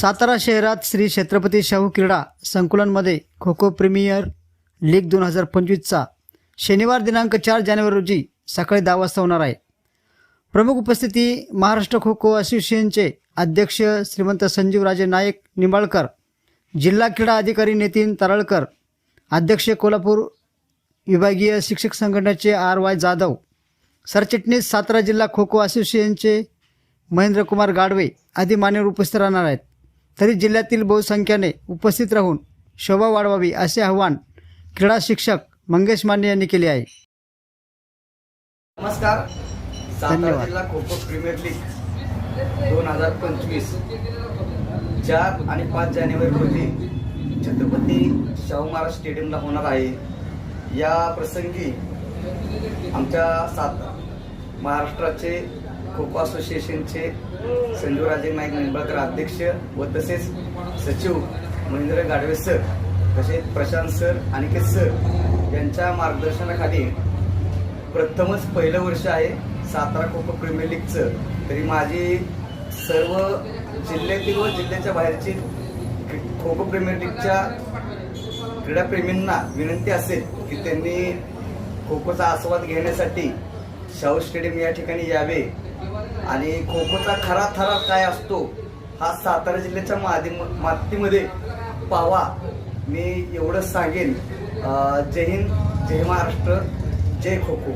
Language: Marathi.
सातारा शहरात श्री छत्रपती शाहू क्रीडा संकुलनमध्ये खो खो प्रीमियर लीग दोन हजार पंचवीसचा शनिवार दिनांक चार जानेवारी रोजी सकाळी दहा वाजता होणार आहे. प्रमुख उपस्थिती महाराष्ट्र खो खो असोसिएशनचे अध्यक्ष श्रीमंत संजीवराजे नाईक निंबाळकर जिल्हा क्रीडा अधिकारी नितीन तारळकर अध्यक्ष कोल्हापूर विभागीय शिक्षक संघटनेचे आर वाय जाधव सरचिटणीस सातारा जिल्हा खो खो असोसिएशनचे महेंद्रकुमार गाडवे आदी मान्यवर उपस्थित राहणार आहेत. तरी जिल्ह्यातील बहुसंख्याने उपस्थित राहून शोभा वाढवावी असे आवाहन क्रीडा शिक्षक मंगेश माने यांनी केले आहे. नमस्कार. सातारा. जिल्हा खो खो प्रीमियर लीग दोन हजार पंचवीस चार आणि पाच जानेवारी रोजी छत्रपती शाहू महाराज स्टेडियमला होणार आहे. या प्रसंगी आमच्या सात महाराष्ट्राचे खो खो असोसिएशनचे संजूराजे नाईक निंबाळकर अध्यक्ष व तसेच सचिव महेंद्र गाडवे सर तसेच प्रशांत सर अनिकेत सर यांच्या मार्गदर्शनाखाली प्रथमच पहिलं वर्ष आहे सातारा खो खो प्रीमियर लीगचं. तरी माझी सर्व जिल्ह्यातील व जिल्ह्याच्या बाहेरची खो खो प्रीमियर लीगच्या क्रीडाप्रेमींना विनंती असेल की त्यांनी खो खोचा आस्वाद घेण्यासाठी शाहू स्टेडियम या ठिकाणी यावे. आणि खो खोचा खरा थरा काय असतो हा सातारा जिल्ह्याच्या माध्यम मातीमध्ये पावा. मी एवढंच सांगेन. जय हिंद जय महाराष्ट्र जय खो खो